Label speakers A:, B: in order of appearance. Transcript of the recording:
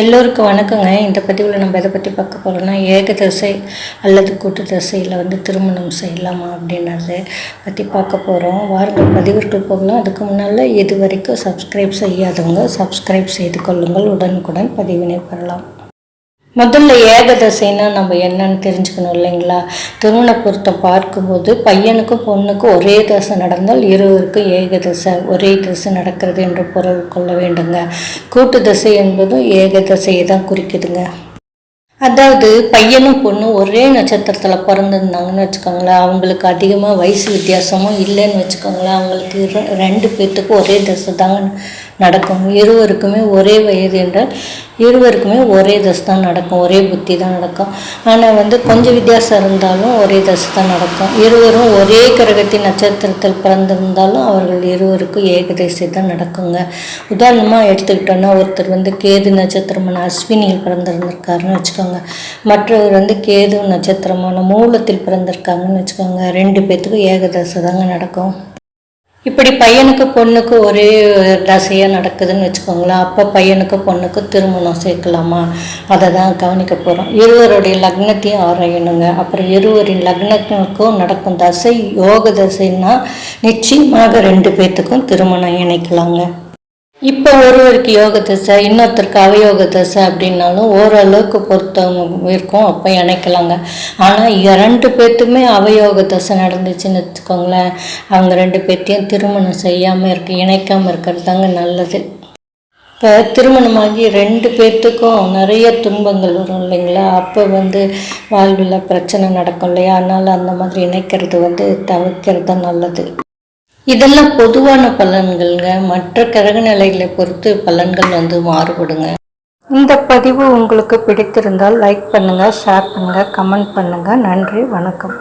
A: எல்லோருக்கும் வணக்கங்க. இந்த பதிவில் நம்ம எதை பற்றி பார்க்க போகிறோம்னா ஏகதசை அல்லது கூட்டு தசையில் வந்து திருமணம் செய்யலாமா அப்படின்றத பற்றி பார்க்க போகிறோம் வாருங்கள் பதிவிற்கு போகலாம். அதுக்கு முன்னால் இது வரைக்கும் சப்ஸ்கிரைப் செய்யாதவங்க சப்ஸ்கிரைப் செய்து கொள்ளுங்கள். உடனுக்குடன் பதிவினை பெறலாம். முதல்ல ஏகதசைன்னா நம்ம என்னன்னு தெரிஞ்சுக்கணும் இல்லைங்களா? திருமண பொருத்தம் பார்க்கும்போது பையனுக்கும் பொண்ணுக்கும் ஒரே தசை நடந்தால் இருவருக்கும் ஏகதசை ஒரே தசை நடக்கிறது என்று பொருள் கொள்ள வேண்டுங்க. கூட்டு தசை என்பதும் ஏகதசையை தான் குறிக்குதுங்க. அதாவது பையனும் பொண்ணும் ஒரே நட்சத்திரத்தில் பிறந்திருந்தாங்கன்னு வச்சுக்கோங்களேன். அவங்களுக்கு அதிகமாக வயசு வித்தியாசமும் இல்லைன்னு வச்சுக்கோங்களேன். அவங்களுக்கு ரெண்டு பேர்த்துக்கும் ஒரே தசை தாங்க நடக்கும். இருவருக்குமே ஒரே வயது என்றால் இருவருக்குமே ஒரே தசை தான் நடக்கும் ஒரே புத்தி தான் நடக்கும். ஆனால் வந்து கொஞ்சம் வித்தியாசம் இருந்தாலும் ஒரே தசை தான் நடக்கும். இருவரும் ஒரே கிரகத்தின் நட்சத்திரத்தில் பிறந்திருந்தாலும் அவர்கள் இருவருக்கும் ஏகதசை தான் நடக்குங்க. உதாரணமாக எடுத்துக்கிட்டோன்னா ஒருத்தர் வந்து கேது நட்சத்திரமான அஸ்வினியில் பிறந்திருந்திருக்காருன்னு வச்சுக்கோங்க. மற்றவர் வந்து கேது நட்சத்திரமான மூலத்தில் பிறந்திருக்காங்கன்னு வச்சுக்கோங்க. ரெண்டு பேர்த்துக்கும் ஏகதசை தாங்க நடக்கும். இப்படி பையனுக்கு பொண்ணுக்கு ஒரே தசையாக நடக்குதுன்னு வச்சுக்கோங்களேன். அப்போ பையனுக்கு பொண்ணுக்கு திருமணம் சேர்க்கலாமா? அதை தான் கவனிக்க போகிறோம் இருவருடைய லக்னத்தையும் ஆராயணுங்க. அப்புறம் இருவரின் லக்னத்துக்கும் நடக்கும் தசை யோக தசைன்னா நிச்சயமாக ரெண்டு பேர்த்துக்கும் திருமணம் இணைக்கலாங்க. இப்போ ஒருவருக்கு யோக தசை இன்னொருத்தருக்கு அவயோக தசை அப்படின்னாலும் ஓரளவுக்கு பொறுத்தவங்க இருக்கும் அப்போ இணைக்கலாங்க. ஆனால் இரண்டு பேர்த்துமே அவயோக தசை நடந்துச்சுன்னு வச்சுக்கோங்களேன். அவங்க ரெண்டு பேர்த்தையும் திருமணம் செய்யாமல் இருக்கு இணைக்காமல் இருக்கிறது தாங்க நல்லது. இப்போ திருமணமாகி ரெண்டு பேர்த்துக்கும் நிறைய துன்பங்கள் வரும் இல்லைங்களா? அப்போ வந்து வாழ்வில் பிரச்சனை நடக்கும் இல்லையா? அதனால் அந்த மாதிரி இணைக்கிறது வந்து தவிர்க்கிறது தான் நல்லது. இதெல்லாம் பொதுவான பலன்கள்ங்க. மற்ற கிரக நிலைகளை பொறுத்து பலன்கள் வந்து மாறுபடுங்க. இந்த பதிவு உங்களுக்கு பிடித்திருந்தால் லைக் பண்ணுங்கள் ஷேர் பண்ணுங்கள் கமெண்ட் பண்ணுங்கள் நன்றி வணக்கம்.